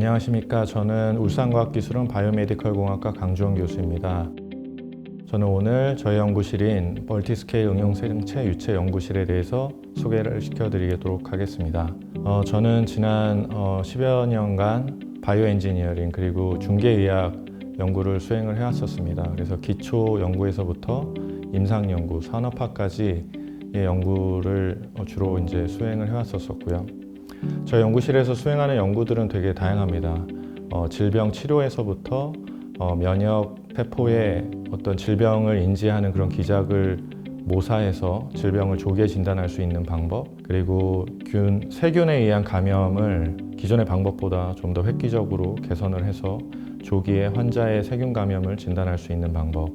안녕하십니까. 저는 울산과학기술원 바이오메디컬 공학과 강주원 교수입니다. 저는 오늘 저희 연구실인 멀티스케일 응용 생체 유체 연구실에 대해서 소개를 시켜드리도록 하겠습니다. 어, 저는 지난 어, 10여 년간 바이오 엔지니어링 그리고 중개의학 연구를 수행을 해왔었습니다. 그래서 기초 연구에서부터 임상 연구, 산업화까지 의 연구를 어, 주로 이제 수행을 해왔었었고요. 저희 연구실에서 수행하는 연구들은 되게 다양합니다. 어, 질병 치료에서부터 어, 면역 세포의 어떤 질병을 인지하는 그런 기작을 모사해서 질병을 조기에 진단할 수 있는 방법 그리고 균 세균에 의한 감염을 기존의 방법보다 좀 더 획기적으로 개선을 해서 조기에 환자의 세균 감염을 진단할 수 있는 방법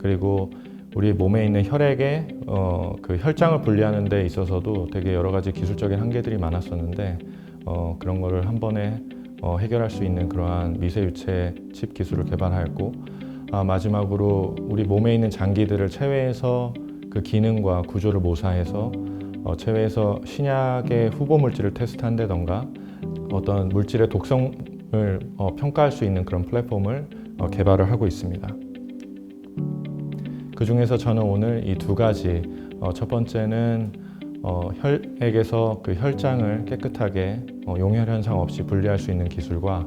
그리고 우리 몸에 있는 혈액에 어, 그 혈장을 분리하는 데 있어서도 되게 여러 가지 기술적인 한계들이 많았었는데 어, 그런 거를 한 번에 어, 해결할 수 있는 그러한 미세 유체 칩 기술을 개발하였고 아, 마지막으로 우리 몸에 있는 장기들을 체외에서 그 기능과 구조를 모사해서 어, 체외에서 신약의 후보 물질을 테스트한다던가 어떤 물질의 독성을 어, 평가할 수 있는 그런 플랫폼을 어, 개발을 하고 있습니다. 그 중에서 저는 오늘 이 두 가지 어, 첫 번째는 어, 혈액에서 그 혈장을 깨끗하게 어, 용혈 현상 없이 분리할 수 있는 기술과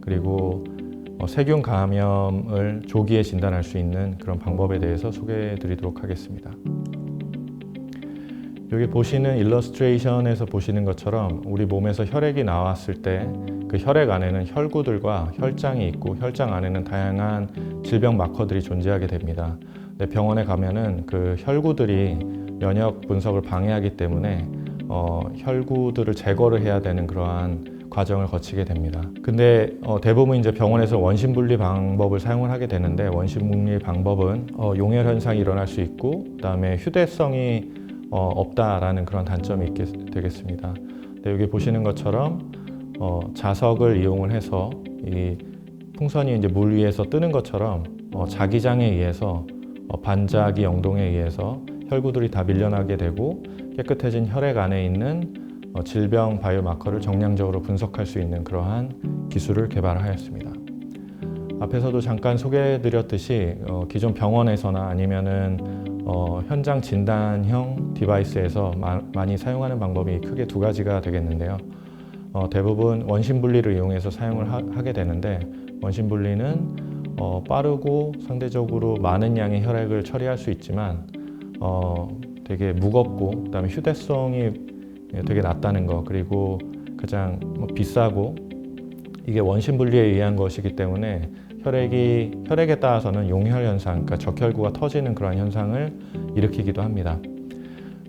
그리고 어, 세균 감염을 조기에 진단할 수 있는 그런 방법에 대해서 소개해 드리도록 하겠습니다. 여기 보시는 일러스트레이션에서 보시는 것처럼 우리 몸에서 혈액이 나왔을 때 그 혈액 안에는 혈구들과 혈장이 있고 혈장 안에는 다양한 질병 마커들이 존재하게 됩니다. 근데 병원에 가면은 그 혈구들이 면역 분석을 방해하기 때문에 어, 혈구들을 제거를 해야 되는 그러한 과정을 거치게 됩니다. 근데 어, 대부분 이제 병원에서 원심 분리 방법을 사용을 하게 되는데 원심 분리 방법은 어, 용혈 현상이 일어날 수 있고 그다음에 휴대성이 어, 없다라는 그런 단점이 있게 되겠습니다. 근데 여기 보시는 것처럼 어, 자석을 이용을 해서 이 풍선이 이제 물 위에서 뜨는 것처럼 어, 자기장에 의해서 어, 반자기 영동에 의해서 혈구들이 다 밀려나게 되고 깨끗해진 혈액 안에 있는 어, 질병 바이오마커를 정량적으로 분석할 수 있는 그러한 기술을 개발하였습니다. 앞에서도 잠깐 소개해드렸듯이 어, 기존 병원에서나 아니면은 어, 현장 진단형 디바이스에서 마, 많이 사용하는 방법이 크게 두 가지가 되겠는데요. 어, 대부분 원심 분리를 이용해서 사용을 하, 게 되는데 원심 분리는 어, 빠르고 상대적으로 많은 양의 혈액을 처리할 수 있지만 어, 되게 무겁고 그다음에 휴대성이 되게 낮다는 거 그리고 가장 뭐 비싸고 이게 원심 분리에 의한 것이기 때문에 혈액이 혈액에 따라서는 용혈 현상, 그러니까 적혈구가 터지는 그런 현상을 일으키기도 합니다.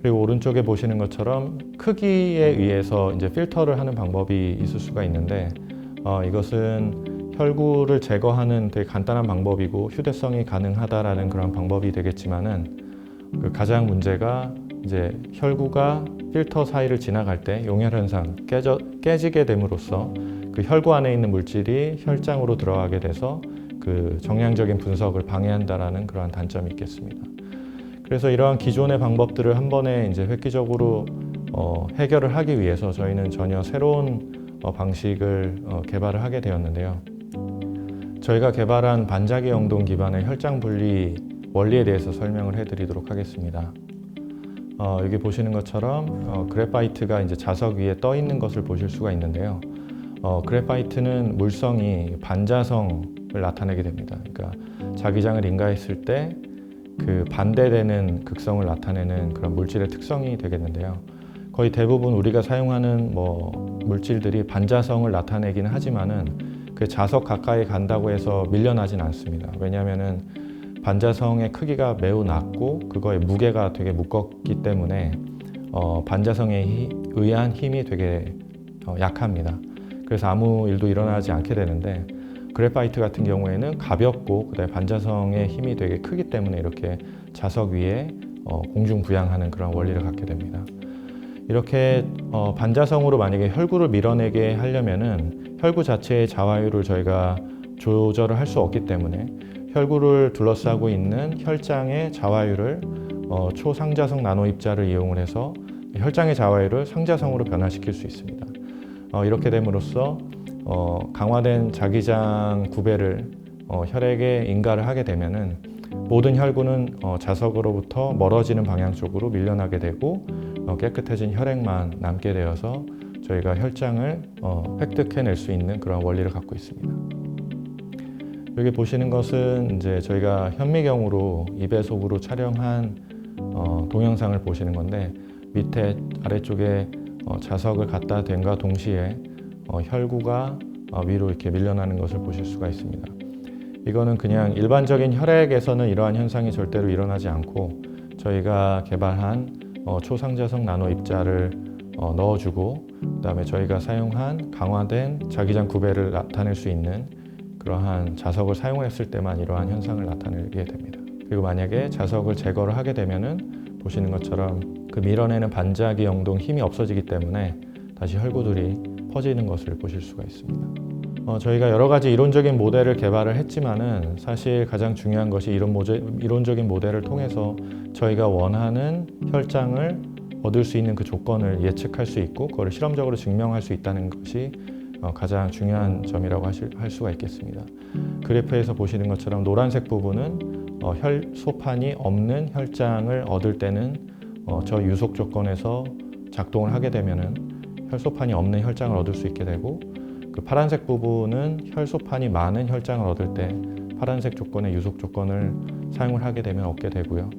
그리고 오른쪽에 보시는 것처럼 크기에 의해서 이제 필터를 하는 방법이 있을 수가 있는데 어, 이것은 혈구를 제거하는 되게 간단한 방법이고 휴대성이 가능하다라는 그런 방법이 되겠지만은 그 가장 문제가 이제 혈구가 필터 사이를 지나갈 때 용혈 현상 깨져, 깨지게 됨으로써 그 혈구 안에 있는 물질이 혈장으로 들어가게 돼서 그 정량적인 분석을 방해한다라는 그러한 단점이 있겠습니다. 그래서 이러한 기존의 방법들을 한 번에 이제 획기적으로 어, 해결을 하기 위해서 저희는 전혀 새로운 어, 방식을 어, 개발을 하게 되었는데요. 저희가 개발한 반자기 영동 기반의 혈장 분리 원리에 대해서 설명을 해드리도록 하겠습니다. 어, 여기 보시는 것처럼 어, 그래파이트가 이제 자석 위에 떠 있는 것을 보실 수가 있는데요. 어, 그래파이트는 물성이 반자성을 나타내게 됩니다. 그러니까 자기장을 인가했을 때 그 반대되는 극성을 나타내는 그런 물질의 특성이 되겠는데요. 거의 대부분 우리가 사용하는 뭐 물질들이 반자성을 나타내기는 하지만은 그 자석 가까이 간다고 해서 밀려나진 않습니다. 왜냐하면은 반자성의 크기가 매우 낮고 그거의 무게가 되게 무겁기 때문에 어, 반자성에 히, 의한 힘이 되게 어, 약합니다. 그래서 아무 일도 일어나지 않게 되는데 그래파이트 같은 경우에는 가볍고 그다음에 반자성의 힘이 되게 크기 때문에 이렇게 자석 위에 어, 공중 부양하는 그런 원리를 갖게 됩니다. 이렇게 어, 반자성으로 만약에 혈구를 밀어내게 하려면은 혈구 자체의 자화율을 저희가 조절을 할 수 없기 때문에 혈구를 둘러싸고 있는 혈장의 자화율을 어, 초상자성 나노 입자를 이용을 해서 혈장의 자화율을 상자성으로 변화시킬 수 있습니다. 어, 이렇게 됨으로써 어, 강화된 자기장 구배를 어, 혈액에 인가를 하게 되면은 모든 혈구는 어, 자석으로부터 멀어지는 방향 쪽으로 밀려나게 되고 어, 깨끗해진 혈액만 남게 되어서 저희가 혈장을 어, 획득해낼 수 있는 그런 원리를 갖고 있습니다. 여기 보시는 것은 이제 저희가 현미경으로 입에속으로 촬영한 어, 동영상을 보시는 건데 밑에 아래쪽에 어, 자석을 갖다 댄과 동시에 어, 혈구가 어, 위로 이렇게 밀려나는 것을 보실 수가 있습니다. 이거는 그냥 일반적인 혈액에서는 이러한 현상이 절대로 일어나지 않고 저희가 개발한 어, 초상자석 나노 입자를 어, 넣어주고 그다음에 저희가 사용한 강화된 자기장 구배를 나타낼 수 있는 그러한 자석을 사용했을 때만 이러한 현상을 나타내게 됩니다. 그리고 만약에 자석을 제거를 하게 되면은 보시는 것처럼 그 밀어내는 반자기 영동 힘이 없어지기 때문에 다시 혈구들이 퍼지는 것을 보실 수가 있습니다. 어, 저희가 여러 가지 이론적인 모델을 개발을 했지만은 사실 가장 중요한 것이 이런 모제, 이론적인 모델을 통해서 저희가 원하는 혈장을 얻을 수 있는 그 조건을 예측할 수 있고 그걸 실험적으로 증명할 수 있다는 것이 어, 가장 중요한 점이라고 하실, 할 수가 있겠습니다. 그래프에서 보시는 것처럼 노란색 부분은 어, 혈 소판이 없는 혈장을 얻을 때는 어, 저 유속 조건에서 작동을 하게 되면은 혈소판이 없는 혈장을 얻을 수 있게 되고 그 파란색 부분은 혈소판이 많은 혈장을 얻을 때 파란색 조건의 유속 조건을 사용을 하게 되면 얻게 되고요.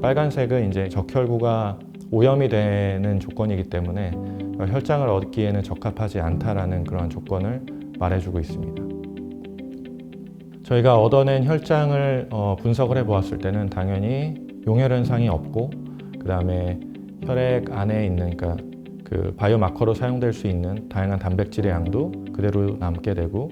빨간색은 이제 적혈구가 오염이 되는 조건이기 때문에 혈장을 얻기에는 적합하지 않다라는 그런 조건을 말해주고 있습니다. 저희가 얻어낸 혈장을 어, 분석을 해보았을 때는 당연히 용혈 현상이 없고 그 다음에 혈액 안에 있는 그러니까 그 바이오마커로 사용될 수 있는 다양한 단백질의 양도 그대로 남게 되고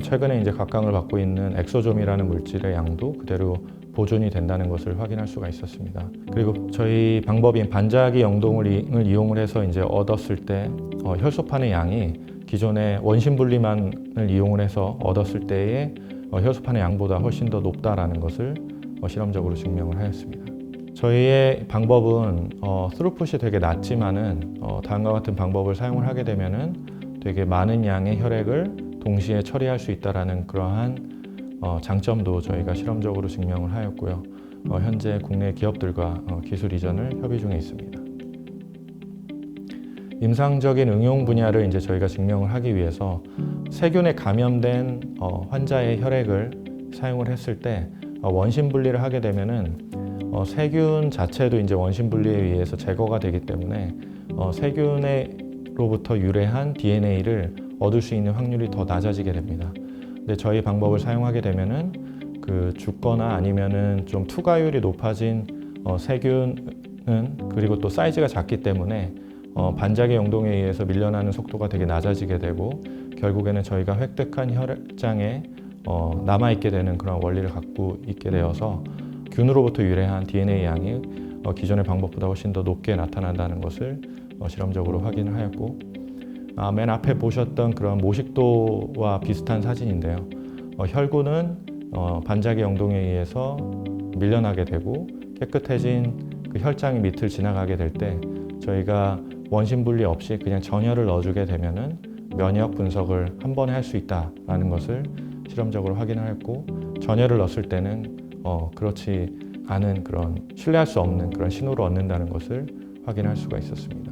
최근에 이제 각광을 받고 있는 엑소좀이라는 물질의 양도 그대로 보존이 된다는 것을 확인할 수가 있었습니다. 그리고 저희 방법인 반자기 영동을 이용을 해서 이제 얻었을 때 어, 혈소판의 양이 기존의 원심 분리만을 이용을 해서 얻었을 때의 어, 혈소판의 양보다 훨씬 더 높다라는 것을 어, 실험적으로 증명을 하였습니다. 저희의 방법은 어, 스루풋이 되게 낮지만은 어, 다음과 같은 방법을 사용을 하게 되면은 되게 많은 양의 혈액을 동시에 처리할 수 있다라는 그러한 어, 장점도 저희가 실험적으로 증명을 하였고요. 어, 현재 국내 기업들과 어, 기술 이전을 협의 중에 있습니다. 임상적인 응용 분야를 이제 저희가 증명을 하기 위해서 세균에 감염된 어, 환자의 혈액을 사용을 했을 때 어, 원심 분리를 하게 되면은 어, 세균 자체도 이제 원심 분리에 의해서 제거가 되기 때문에 어, 세균으로부터 유래한 DNA를 얻을 수 있는 확률이 더 낮아지게 됩니다. 근데 저희 방법을 사용하게 되면은 그 죽거나 아니면은 좀 투과율이 높아진 어, 세균은 그리고 또 사이즈가 작기 때문에 어, 반작의 영동에 의해서 밀려나는 속도가 되게 낮아지게 되고 결국에는 저희가 획득한 혈장에 어, 남아있게 되는 그런 원리를 갖고 있게 되어서 균으로부터 유래한 DNA 양이 어, 기존의 방법보다 훨씬 더 높게 나타난다는 것을 어, 실험적으로 확인을 하였고 아, 맨 앞에 보셨던 그런 모식도와 비슷한 사진인데요. 어, 혈구는 어, 반작의 영동에 의해서 밀려나게 되고 깨끗해진 그 혈장이 밑을 지나가게 될 때 저희가 원심 분리 없이 그냥 전혈을 넣어주게 되면은 면역 분석을 한 번에 할 수 있다라는 것을 실험적으로 확인을 했고 전혈을 넣었을 때는 어, 그렇지 않은 그런 신뢰할 수 없는 그런 신호를 얻는다는 것을 확인할 수가 있었습니다.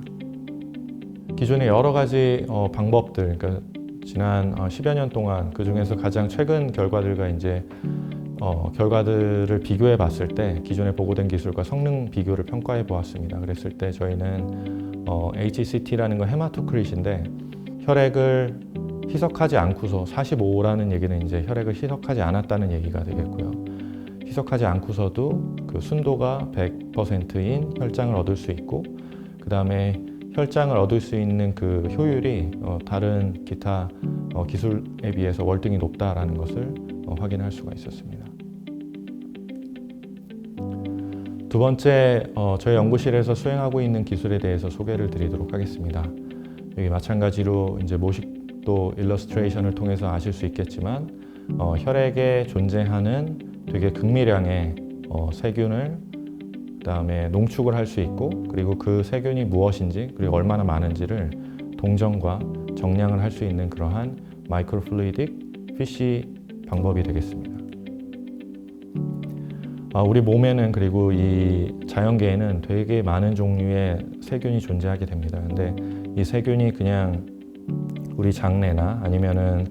기존의 여러 가지 어, 방법들, 그러니까 지난 어, 10여 년 동안 그 중에서 가장 최근 결과들과 이제 어, 결과들을 비교해 봤을 때 기존에 보고된 기술과 성능 비교를 평가해 보았습니다. 그랬을 때 저희는 어, HCT라는 건 헤마토크릿인데 혈액을 희석하지 않고서 45라는 얘기는 이제 혈액을 희석하지 않았다는 얘기가 되겠고요. 희석하지 않고서도 그 순도가 100%인 혈장을 얻을 수 있고 그 다음에 혈장을 얻을 수 있는 그 효율이 어, 다른 기타 어, 기술에 비해서 월등히 높다라는 것을 어, 확인할 수가 있었습니다. 두 번째, 어, 저희 연구실에서 수행하고 있는 기술에 대해서 소개를 드리도록 하겠습니다. 여기 마찬가지로 이제 모식도 일러스트레이션을 통해서 아실 수 있겠지만 어, 혈액에 존재하는 되게 극미량의 어, 세균을 그다음에 농축을 할 수 있고 그리고 그 세균이 무엇인지 그리고 얼마나 많은지를 동정과 정량을 할 수 있는 그러한 마이크로플루이딕 피쉬 방법이 되겠습니다. 아, 우리 몸에는 그리고 이 자연계에는 되게 많은 종류의 세균이 존재하게 됩니다. 근데 이 세균이 그냥 우리 장내나 아니면은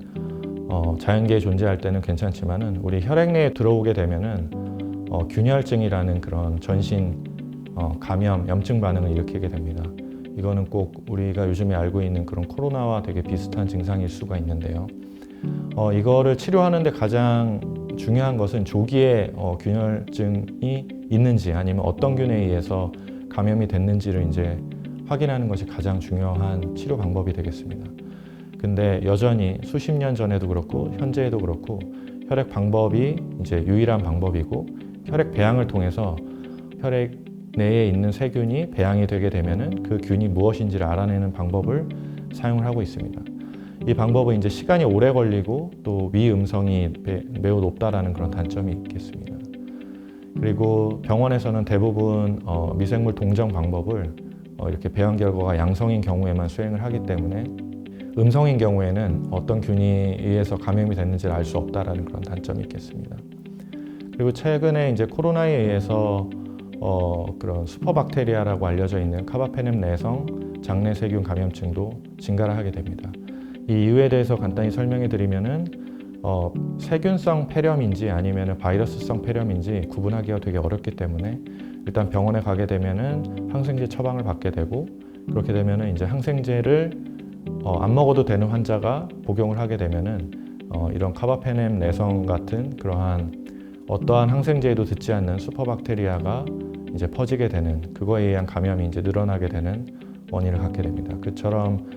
어, 자연계에 존재할 때는 괜찮지만은 우리 혈액 내에 들어오게 되면은 어, 균열증이라는 그런 전신 어, 감염, 염증 반응을 일으키게 됩니다. 이거는 꼭 우리가 요즘에 알고 있는 그런 코로나와 되게 비슷한 증상일 수가 있는데요. 어, 이거를 치료하는데 가장 중요한 것은 조기에 어, 균열증이 있는지 아니면 어떤 균에 의해서 감염이 됐는지를 이제 확인하는 것이 가장 중요한 치료 방법이 되겠습니다. 근데 여전히 수십 년 전에도 그렇고 현재에도 그렇고 혈액 방법이 이제 유일한 방법이고 혈액 배양을 통해서 혈액 내에 있는 세균이 배양이 되게 되면은 그 균이 무엇인지를 알아내는 방법을 사용을 하고 있습니다. 이 방법은 이제 시간이 오래 걸리고 또 미음성이 배- 매우 높다라는 그런 단점이 있겠습니다. 그리고 병원에서는 대부분 어, 미생물 동정 방법을 어, 이렇게 배양 결과가 양성인 경우에만 수행을 하기 때문에 음성인 경우에는 어떤 균이 의해서 감염이 됐는지를 알 수 없다라는 그런 단점이 있겠습니다. 그리고 최근에 이제 코로나에 의해서 어, 그런 슈퍼박테리아라고 알려져 있는 카바페넴 내성 장내 세균 감염증도 증가를 하게 됩니다. 이 이유에 대해서 간단히 설명해 드리면은 어, 세균성 폐렴인지 아니면 바이러스성 폐렴인지 구분하기가 되게 어렵기 때문에 일단 병원에 가게 되면은 항생제 처방을 받게 되고 그렇게 되면은 이제 항생제를 어, 안 먹어도 되는 환자가 복용을 하게 되면은 어, 이런 카바페넴 내성 같은 그러한 어떠한 항생제에도 듣지 않는 슈퍼박테리아가 이제 퍼지게 되는 그거에 의한 감염이 이제 늘어나게 되는 원인을 갖게 됩니다. 그처럼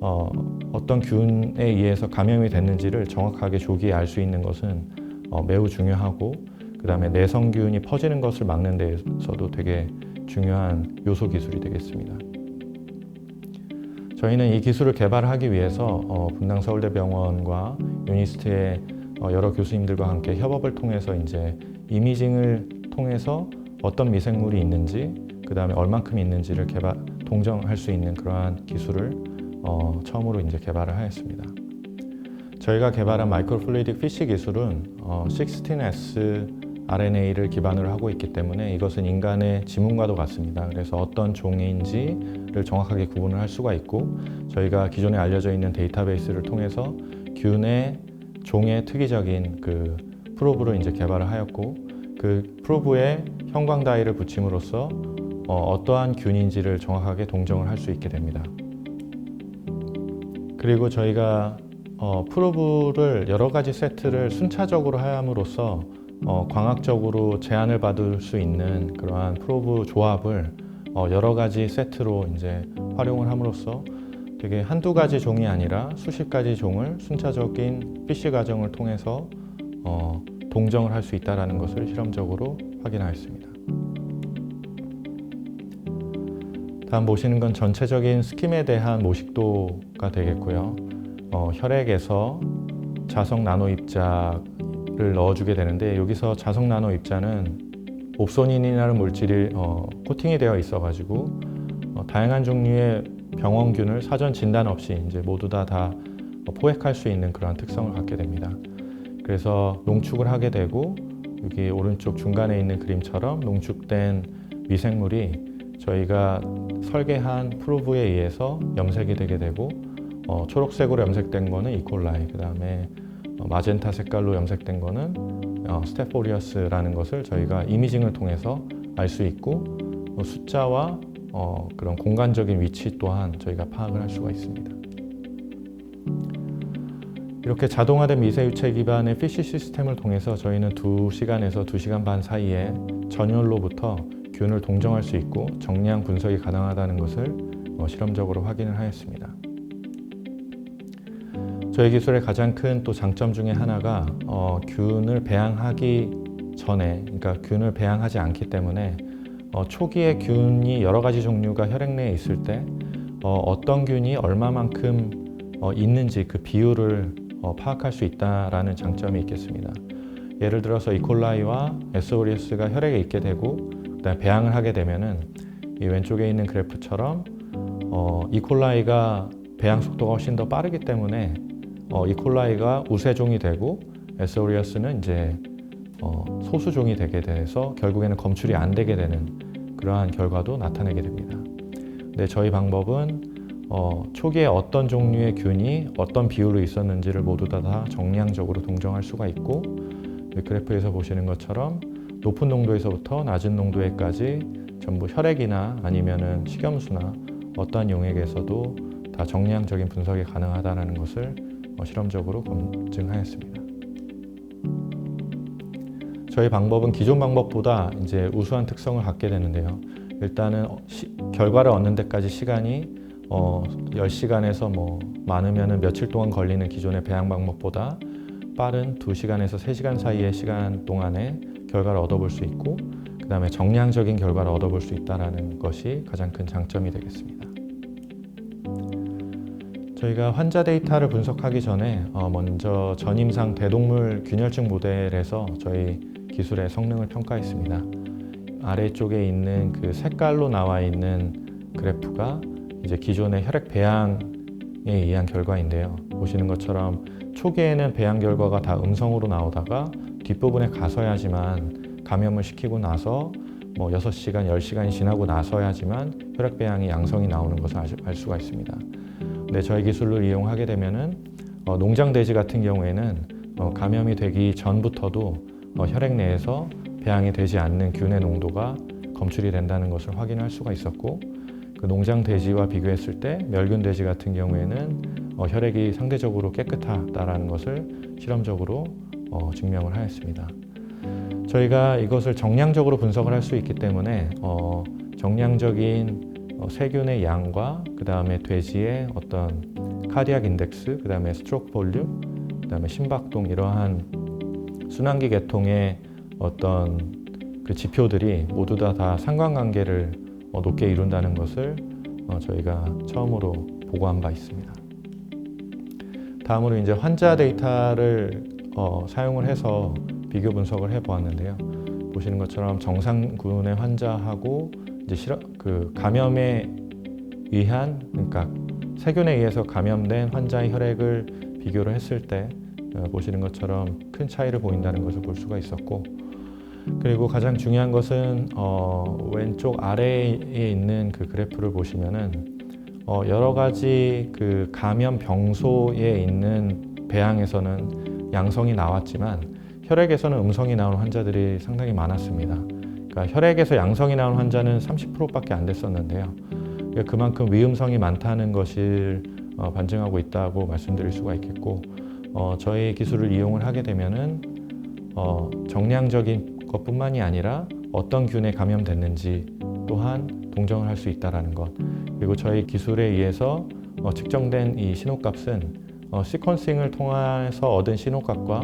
어, 어떤 균에 의해서 감염이 됐는지를 정확하게 조기에 알 수 있는 것은 어, 매우 중요하고 그 다음에 내성균이 퍼지는 것을 막는 데에서도 되게 중요한 요소 기술이 되겠습니다. 저희는 이 기술을 개발하기 위해서 어, 분당 서울대병원과 유니스트의 어, 여러 교수님들과 함께 협업을 통해서 이제 이미징을 통해서 어떤 미생물이 있는지 그 다음에 얼만큼 있는지를 개발 동정할 수 있는 그러한 기술을 어, 처음으로 이제 개발을 하였습니다. 저희가 개발한 마이크로플루이딕 피쉬 기술은 어, 16S RNA를 기반으로 하고 있기 때문에 이것은 인간의 지문과도 같습니다. 그래서 어떤 종인지를 정확하게 구분을 할 수가 있고 저희가 기존에 알려져 있는 데이터베이스를 통해서 균의 종의 특이적인 그 프로브를 이제 개발을 하였고 그 프로브에 형광 다이를 붙임으로써 어, 떠한 균인지를 정확하게 동정을 할 수 있게 됩니다. 그리고 저희가 어, 프로브를 여러 가지 세트를 순차적으로 함으로써 어, 광학적으로 제한을 받을 수 있는 그러한 프로브 조합을 어, 여러 가지 세트로 이제 활용을 함으로써 되게 한두 가지 종이 아니라 수십 가지 종을 순차적인 PC 과정을 통해서 어, 동정을 할 수 있다는 것을 실험적으로 확인하였습니다. 다음 보시는 건 전체적인 스킴에 대한 모식도가 되겠고요. 어, 혈액에서 자석 나노 입자를 넣어주게 되는데 여기서 자석 나노 입자는 옵소닌이라는 물질이 어, 코팅이 되어 있어가지고 어, 다양한 종류의 병원균을 사전 진단 없이 이제 모두 다, 다 포획할 수 있는 그런 특성을 갖게 됩니다. 그래서 농축을 하게 되고 여기 오른쪽 중간에 있는 그림처럼 농축된 미생물이 저희가 설계한 프로브에 의해서 염색이 되게 되고 어, 초록색으로 염색된 거는 이콜라이 그 다음에 어, 마젠타 색깔로 염색된 거는 어, 스테포리어스라는 것을 저희가 이미징을 통해서 알 수 있고 어, 숫자와 어, 그런 공간적인 위치 또한 저희가 파악을 할 수가 있습니다. 이렇게 자동화된 미세유체 기반의 피쉬 시스템을 통해서 저희는 2시간에서 2시간 반 사이에 전열로부터 균을 동정할 수 있고 정량 분석이 가능하다는 것을 어, 실험적으로 확인을 하였습니다. 저희 기술의 가장 큰 또 장점 중에 하나가 어, 균을 배양하기 전에, 그러니까 균을 배양하지 않기 때문에 어, 초기에 균이 여러 가지 종류가 혈액 내에 있을 때 어, 떤 균이 얼마만큼 어, 있는지 그 비율을 어, 파악할 수 있다라는 장점이 있겠습니다. 예를 들어서 이콜라이와 에스오리스가 혈액에 있게 되고 그다음에 배양을 하게 되면은 이 왼쪽에 있는 그래프처럼 어, 이콜라이가 배양 속도가 훨씬 더 빠르기 때문에 어, 이콜라이가 우세종이 되고 에스오리아스는 이제 어, 소수종이 되게 돼서 결국에는 검출이 안 되게 되는 그러한 결과도 나타내게 됩니다. 근데 저희 방법은 어, 초기에 어떤 종류의 균이 어떤 비율로 있었는지를 모두 다, 다 정량적으로 동정할 수가 있고 이 그래프에서 보시는 것처럼 높은 농도에서부터 낮은 농도에까지 전부 혈액이나 아니면은 식염수나 어떠한 용액에서도 다 정량적인 분석이 가능하다는 것을 어, 실험적으로 검증하였습니다. 저희 방법은 기존 방법보다 이제 우수한 특성을 갖게 되는데요. 일단은 시, 결과를 얻는 데까지 시간이 어, 10시간에서 뭐 많으면은 며칠 동안 걸리는 기존의 배양 방법보다 빠른 2시간에서 3시간 사이의 시간 동안에 결과를 얻어볼 수 있고 그 다음에 정량적인 결과를 얻어볼 수 있다는 것이 가장 큰 장점이 되겠습니다. 저희가 환자 데이터를 분석하기 전에 어, 먼저 전임상 대동물 균열증 모델에서 저희 기술의 성능을 평가했습니다. 아래쪽에 있는 그 색깔로 나와 있는 그래프가 이제 기존의 혈액 배양에 의한 결과인데요. 보시는 것처럼 초기에는 배양 결과가 다 음성으로 나오다가 뒷부분에 가서야지만 감염을 시키고 나서 뭐 6시간, 10시간이 지나고 나서야지만 혈액 배양이 양성이 나오는 것을 알 수가 있습니다. 근데 저희 기술을 이용하게 되면은 어, 농장 돼지 같은 경우에는 어, 감염이 되기 전부터도 어, 혈액 내에서 배양이 되지 않는 균의 농도가 검출이 된다는 것을 확인할 수가 있었고 그 농장 돼지와 비교했을 때 멸균 돼지 같은 경우에는 어, 혈액이 상대적으로 깨끗하다라는 것을 실험적으로 어, 증명을 하였습니다. 저희가 이것을 정량적으로 분석을 할 수 있기 때문에 어, 정량적인 어, 세균의 양과 그 다음에 돼지의 어떤 카디악 인덱스, 그 다음에 스트로크 볼륨, 그 다음에 심박동 이러한 순환기 계통의 어떤 그 지표들이 모두 다, 다 상관관계를 어, 높게 이룬다는 것을 어, 저희가 처음으로 보고한 바 있습니다. 다음으로 이제 환자 데이터를 어, 사용을 해서 비교 분석을 해 보았는데요. 보시는 것처럼 정상군의 환자하고 이제 실험, 그 감염에 의한 그러니까 세균에 의해서 감염된 환자의 혈액을 비교를 했을 때 어, 보시는 것처럼 큰 차이를 보인다는 것을 볼 수가 있었고 그리고 가장 중요한 것은 어, 왼쪽 아래에 있는 그 그래프를 보시면은 어, 여러 가지 그 감염 병소에 있는 배양에서는 양성이 나왔지만 혈액에서는 음성이 나오는 환자들이 상당히 많았습니다. 그러니까 혈액에서 양성이 나온 환자는 30%밖에 안 됐었는데요. 그러니까 그만큼 위음성이 많다는 것을 어, 반증하고 있다고 말씀드릴 수가 있겠고 어, 저희 기술을 이용을 하게 되면은 어, 정량적인 것뿐만이 아니라 어떤 균에 감염됐는지 또한 동정을 할 수 있다라는 것 그리고 저희 기술에 의해서 어, 측정된 이 신호값은 어, 시퀀싱을 통해서 얻은 신호값과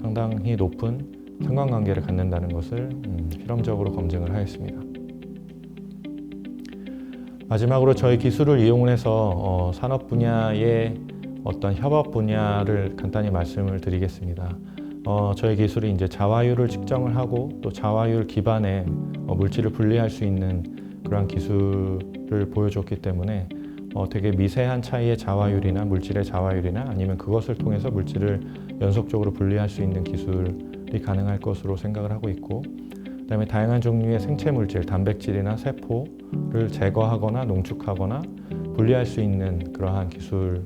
상당히 높은 상관관계를 갖는다는 것을 음, 실험적으로 검증을 하였습니다. 마지막으로 저희 기술을 이용해서 어, 산업 분야의 어떤 협업 분야를 간단히 말씀을 드리겠습니다. 어, 저희 기술이 이제 자화율을 측정을 하고 또 자화율 기반의 어, 물질을 분리할 수 있는 그러한 기술을 보여줬기 때문에 어, 되게 미세한 차이의 자화율이나 물질의 자화율이나 아니면 그것을 통해서 물질을 연속적으로 분리할 수 있는 기술이 가능할 것으로 생각을 하고 있고 그다음에 다양한 종류의 생체 물질, 단백질이나 세포를 제거하거나 농축하거나 분리할 수 있는 그러한 기술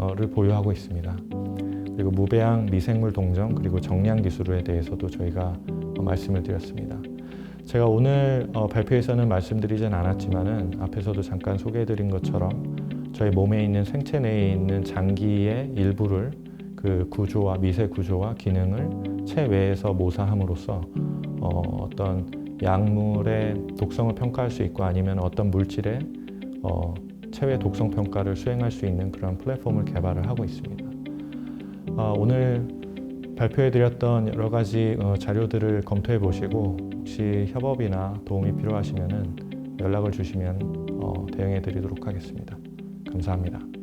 을 보유하고 있습니다. 그리고 무배양 미생물 동정 그리고 정량 기술에 대해서도 저희가 어, 말씀을 드렸습니다. 제가 오늘 어, 발표에서는 말씀드리진 않았지만은 앞에서도 잠깐 소개해드린 것처럼 저희 몸에 있는 생체 내에 있는 장기의 일부를 그 구조와 미세 구조와 기능을 체외에서 모사함으로써 어, 어떤 약물의 독성을 평가할 수 있고 아니면 어떤 물질의 어, 체외 독성 평가를 수행할 수 있는 그런 플랫폼을 개발을 하고 있습니다. 어, 오늘 발표해드렸던 여러 가지 어, 자료들을 검토해 보시고 혹시 협업이나 도움이 필요하시면 연락을 주시면 어, 대응해 드리도록 하겠습니다. 감사합니다.